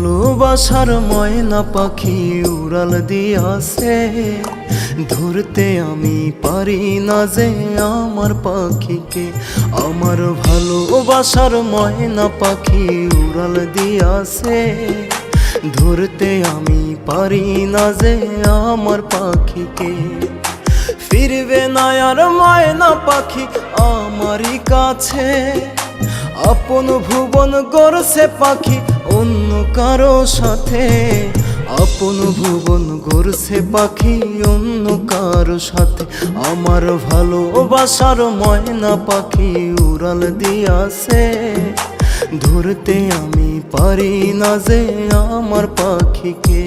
ভালোবাসার ময়না পাখি উড়াল দিয়াছে। ধরতে আমি পারি না যে আমার পাখিকে। আমার ভালোবাসার ময়না পাখি উড়াল দিয়াছে। ধরতে আমি পারি না যে আমার পাখিকে। ফিরবে না আর ময়না পাখি আমারই কাছে। আপন ভুবন গড়ছে পাখি অন্য কারও সাথে, আপন ভুবন ঘুরছে পাখি অন্য কারও সাথে। আমার ভালোবাসার ময়না পাখি উড়াল দিয়াছে, ধরতে আমি পারি না যে আমার পাখিকে।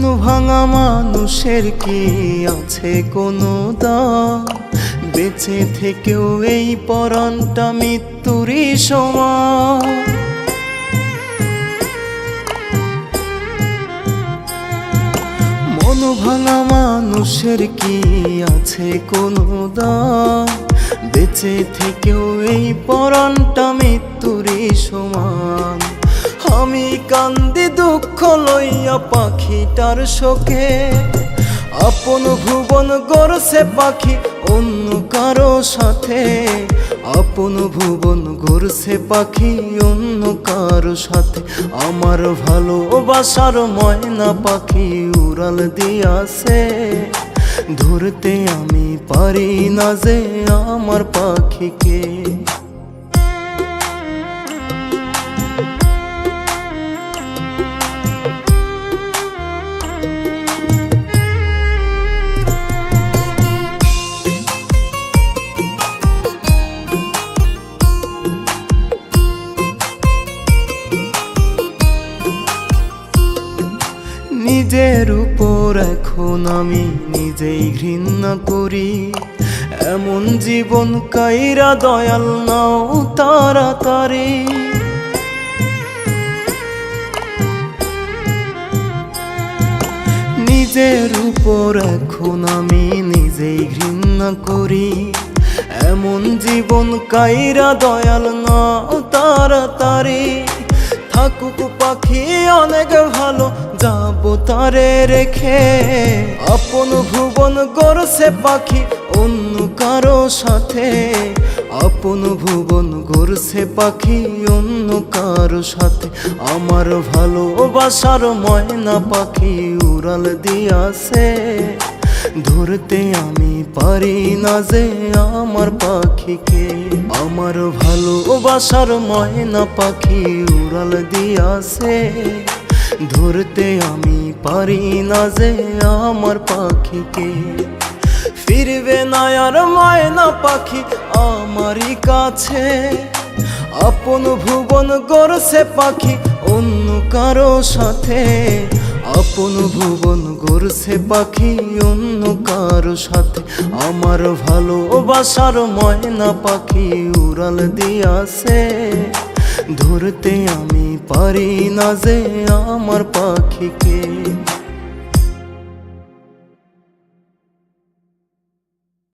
মন ভাঙা মানুষের কি আছে কোনো দাম বেঁচে থেকেও এই পরাণটা মৃত্যুরই সমান মন ভাঙা মানুষের কি আছে কোনো দাম বেঁচে থেকেও এই পরাণটা মৃত্যুরই সমান আমি কান্দি দুঃখ লইয়া পাখিটার শোকে। আপন ভুবন গড়ছে পাখি অন্য কারও সাথে। আপন ভুবন গড়ছে পাখি অন্য কারও সাথে। আমার ভালোবাসার ময়না পাখি উড়াল দিয়াছে। ধরতে আমি পারি না যে আমার পাখিকে। নিজের উপর এখন আমি নিজেই ঘৃণা করি। এমন জীবন কাইরা দয়াল নাও তাড়াতাড়ি। নিজের উপর এখন আমি নিজেই ঘৃণা করি। এমন জীবন কাইরা দয়াল নাও তাড়াতাড়ি। থাকুক পাখি অনেক ভালো, যাব তারে রেখে। আপন ভুবন গড়ছে পাখি অন্য কারও সাথে। আপন ভুবন গড়ছে পাখি অন্য কারও সাথে। আমার ভালোবাসার ময়না পাখি উড়াল দিয়াছে। ধরতে আমি পারি না যে আমার পাখিকে। আমার ভালোবাসার ময়না পাখি উড়াল দিয়াছে। ধরতে আমি পারি না যে আমার পাখিকে। ফিরবে না আর ময়না পাখি আমারই কাছে। আপন ভুবন গড়ছে পাখি অন্য কারও সাথে। আপন ভুবন গড়ছে পাখি অন্য কারও সাথে। আমার ভালোবাসার ময়না পাখি উড়াল দিয়াছে ধরতে আমি পারি না যে আমার পাখিকে।